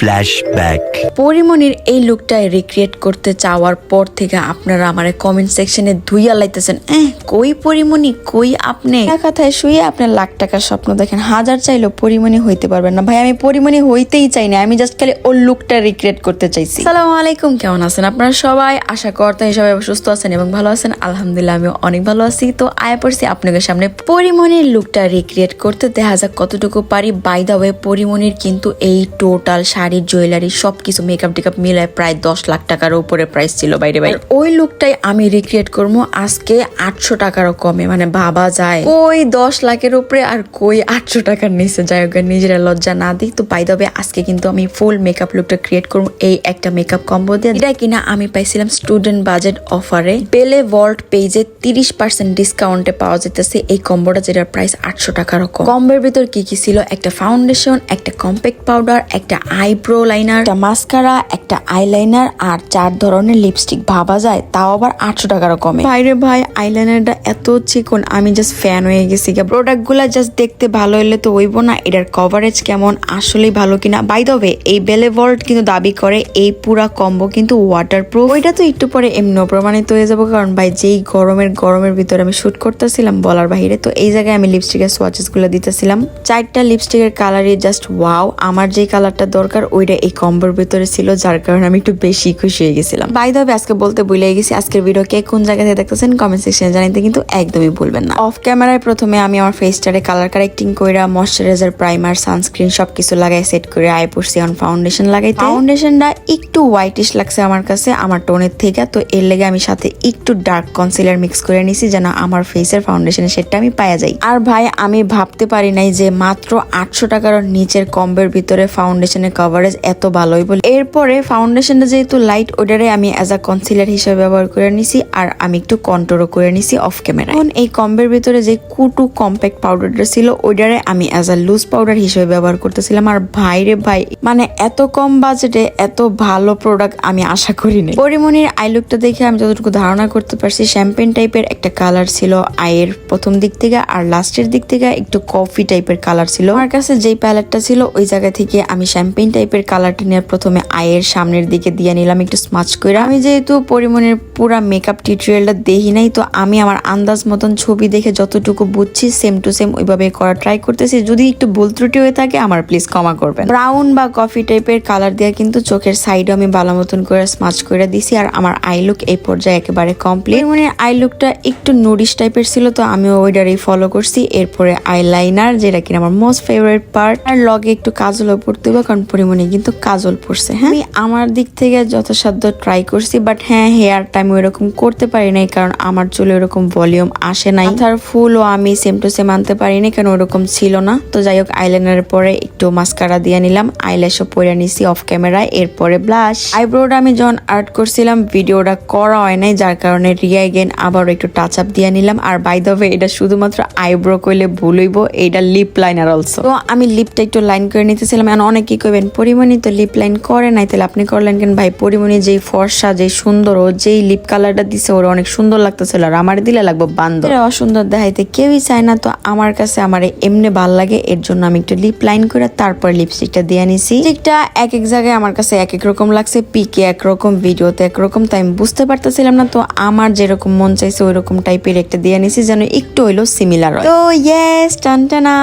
Flashback. পরিমণির এই লুকটা recreate করতে চাওয়ার পর থেকে আপনারা আমার কমেন্ট সেকশনে ধুইয়া লাইতেছেন। এহ, কই পরিমণি কই আপনি? কথায় শুয়ে আপনার লাখ টাকার স্বপ্ন দেখেন। হাজার চাইলেও পরিমণি হইতে পারবেন না। ভাই, আমি পরিমণি হইতেই চাই না। আমি জাস্ট খালি ওর লুকটা রিক্রিয়েট করতে চাইছি। সালামু আলাইকুম, কেমন আছেন আপনারা সবাই? আশা করতে সবাই সুস্থ আছেন এবং ভালো আছেন। আলহামদুলিল্লাহ আমি অনেক ভালো আছি। তো আয়া পড়ছি আপনাদের সামনে। পরিমণির লুকটা রিক্রিয়েট করতে দেখা যাক কতটুকু পারি। বাই দা ওয়ে পরিমণির কিন্তু এই টোটাল শাড়ি জুয়েলারি, সবকিছু মেকআপ টেকআপ মিলায় প্রায় দশ লাখ টাকার উপরে প্রাইস ছিল বাইরে বাইরে ওই লুকটাই আমি রিক্রিয়েট করব, আজকে আটশো টাকারও কমে মানে ভাবা যায়। ওই দশ লাখের উপরে আর কই আটশো টাকার নিচে? যাই হোক, নিজেরা লজ্জা না দিই তো বাই দবে আজকে কিন্তু আমি ফুল মেকআপ লুকটা ক্রিয়েট করব, এই একটা মেকআপ কম্বো দিয়ে। এটা কিনা আমি পাইছিলাম স্টুডেন্ট বাজেট অফারে বেলে ভল্ট পেজে তিরিশ পার্সেন্ট ডিসকাউন্টে পাওয়া যেতেছে এই কম্বোটা যেটার প্রাইস আটশো টাকারও কম। কম্বোর ভিতর কি কি ছিল? একটা ফাউন্ডেশন একটা কম্প্যাক্ট পাউডার একটা আইব্রো লাইনার একটা মাস্কারা একটা আইলাইনার আর চার ধরনের লিপস্টিক ভাবা যায়, তাও আবার আটশো টাকারও কমে। বাইরে ভাই আইলাইনারটা এত চিকন, আমি জাস্ট ফ্যান হয়ে গেছি প্রোডাক্টগুলা জাস্ট দেখতে ভালো হলে তো হইব না, এটার কভারেজ কেমন, আসলেই ভালো কিনা। বাই দবে এই বেলে ভল্ট কিন্তু দাবি করে, এই পুরা কম্বো কিন্তু ওয়াটার প্রুফ ওইটা তো একটু পরে এমনিও প্রমাণিত হয়ে যাব, কারণ ভাই যেই গরমের গরমের ভিতরে আমি শুট করতেছিলাম বলার বাহিরে, তো এই জায়গায় আমি লিপস্টিকের সোয়াচেসগুলো দিতেছিলাম। চারটা লিপস্টিকের কালারই জাস্ট ওয়াও আমার যে কালারটা দরকার ওইটা এই কম্বোর ভিতরে ছিল যার কারণে আমি একটু বেশি খুশি হয়ে গেছিলাম। বাই দবে আজকে বলতে ভুলে গেছি আজকের ভিডিও কে কোন জায়গা থেকে দেখতেছেন? কমেন্ট সেকশনে জানাইতে কিন্তু একদমই ভুলবেন না। অফ ক্যামেরায় প্রথমে আমি আমার ফেসটারে কালার কারেক্টিং কইরা ময়শ্চারাইজার প্রাইমার সানস্ক্রিন সবকিছু লাগাই সেট করে আই পড়ছি অন ফাউন্ডেশন লাগাই ফাউন্ডেশনটা একটু হোয়াইটিশ লাগছে আমার কাছে আমার টোনের থেকে তো এর লেগে আমি সাথে একটু ডার্ক কনসিলার মিক্স করে নিছি যেন আমার ফেসের ফাউন্ডেশনের শেডটা আমি পাওয়া যাই। আর ভাই আমি ভাবতে পারি নাই যে মাত্র আটশো টাকার নিচের কম্বের ভিতরে ফাউন্ডেশনের কভারেজ এত ভালোই বলে। এরপরে ফাউন্ডেশনটা যেহেতু লাইট ওটারে আমি অ্যাজ আ কনসিলার হিসেবে ব্যবহার করে নিছি আর আমি একটু কন্ট্রোলও করে নিছি অফ ক্যামেরা এখন এই কম্বের ভিতরে যে কুটু কম্প্যাক্ট পাউডারটা ছিল, ওইটারে আমি অ্যাজ আ লুজ পাউডার হিসেবে ব্যবহার করতেছিলাম। আর ভাই রে ভাই মানে এত কম বাজেটে এত ভালো প্রোডাক্ট আমি আশা করিনি। পরিমণির আই লুকটা দেখে আমি যতটুকু ধারণা করতে পারছি শ্যাম্পেন টাইপের একটা কালার ছিল আয়ের প্রথম দিক থেকে আর লাস্টের দিক থেকে একটু কফি টাইপের কালার ছিল। আমার কাছে যেই প্যালেটটা ছিল, ওই জায়গা থেকে আমি শ্যাম্পেন টাইপের কালারটা নিয়ে প্রথমে আয়ের সামনের দিকে দিয়ে নিলাম, একটু স্মাচ করে। আমি যেহেতু পরিমণের পুরা মেকআপ টিউটোরিয়ালটা দেখি নাই, তো আমি আমার আন্দাজ মতন ছবি দেখে যতটুকু বুঝছি সেম টু সেম ওইভাবে করা ট্রাই করতেছি। যদি একটু ভুল ত্রুটি হয়ে থাকে, আমার প্লিজ ক্ষমা করবেন। ব্রাউন বা কফি টাইপের কালার দিয়ে কিন্তু চোখের সাইডও আমি ভালো মতন করে স্মাচ করে দিছি, আর আমার আই লুক এই পর্যায়ে একেবারে কমপ্লিট মানে আই লুকটা একটু নুডিশ টাইপের ছিল, তো আমি ওইটারই ফলো করছি। এরপরে আই লাইনার যেটা কিনা আমার মোস্ট ফেভারিট পার্ট আর লগে একটু কাজলও পড়তে হবে, কারণ পরিমণি কিন্তু কাজল পড়ছে হ্যাঁ? আমি আমার দিক থেকে যথাসাধ্য ট্রাই করছি বাট হ্যাঁ হেয়ারটা আমি ওইরকম করতে পারি নাই কারণ আমার চুলে ওরকম ভলিউম আসে নাই। মাথার ফুলও আমি সেম টু সেম আনতে পারিনি কারণ ওরকম ছিল না। তো যাই হোক আইলাইনারের পরে একটু মাস্কারা দিয়ে নিলাম আইল্যাশও পরে নিছি অফ ক্যামেরায় এরপরে ব্লাশ আইব্রোটা আমি যখন আর্ট করছিলাম ভিডিওটা করা হয় নাই যার কারণে রিয়া গেন আবার একটু টাচ আপ দিয়ে নিলাম। আর বাই দ্য ওয়ে এটা শুধুমাত্র আইব্রো করলে ভুল হইব এটা লিপ লাইনার অলসো তো আমি লিপটা একটু লাইন করে নিতেছিলাম অনেকেই কইবেন পরিমণি তো লিপ লাইন করে নাই, তাহলে আপনি করলেন কেন? ভাই, পরিমণি যেই ফর্সা, যেই সুন্দর, ও যেই লিপ কালারটা দিছে, ওরা অনেক সুন্দর লাগতেছিল আর আমার দিলে লাগবে বান্ধব অসুন্দর দেখাইতে কেউই চায় না, তো আমার কাছে আমার এমনি ভালো লাগে, এর জন্য আমি একটু লিপ লাইন করে তারপর লিপস্টিকটা দিয়ে নিছি। লিপস্টিকটা এক এক জায়গায় আমার কাছে এক এক রকম লাগছে পিকে একরকম ভিডিওতে একরকম তাই আমি বুঝতে পারতেছিলাম না, তো আমার যেরকম মন চাইছে ওই রকম টাইপের একটা দিয়ে নিছি, যেন একটু হইল সিমিলার তো ইয়েস টানটানা,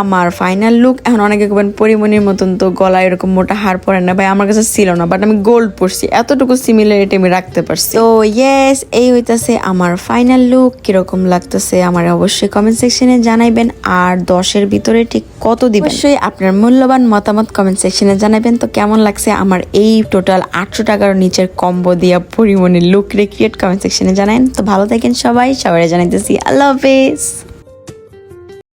আমার ফাইনাল লুক এখন অনেকে কবেন পরিমণির মতন তো গলায় এরকম মোটা হার পরে না ভাই আমার কাছে ছিল না বাট আমি গোল্ড পরছি এতটুকু সিমিলারিটি আমি রাখতে পারছি। তো ইয়েস এই হইতাছে আমার ফাইনাল লুক কীরকম লাগতেছে আমার অবশ্যই কমেন্ট সেকশনে জানাইবেন আর দশের ভিতরে ঠিক কত দিবেন? অবশ্যই আপনার মূল্যবান মতামত কমেন্ট সেকশনে জানাবেন তো কেমন লাগছে আমার এই টোটাল আটশো টাকার নিচের কম্বো দিয়া পরিমণির লুক রিক্রিয়েট কমেন্ট সেকশনে জানান তো ভালো থাকেন সবাই সবাই জানাইতেছি আল্লাহ হাফেজ।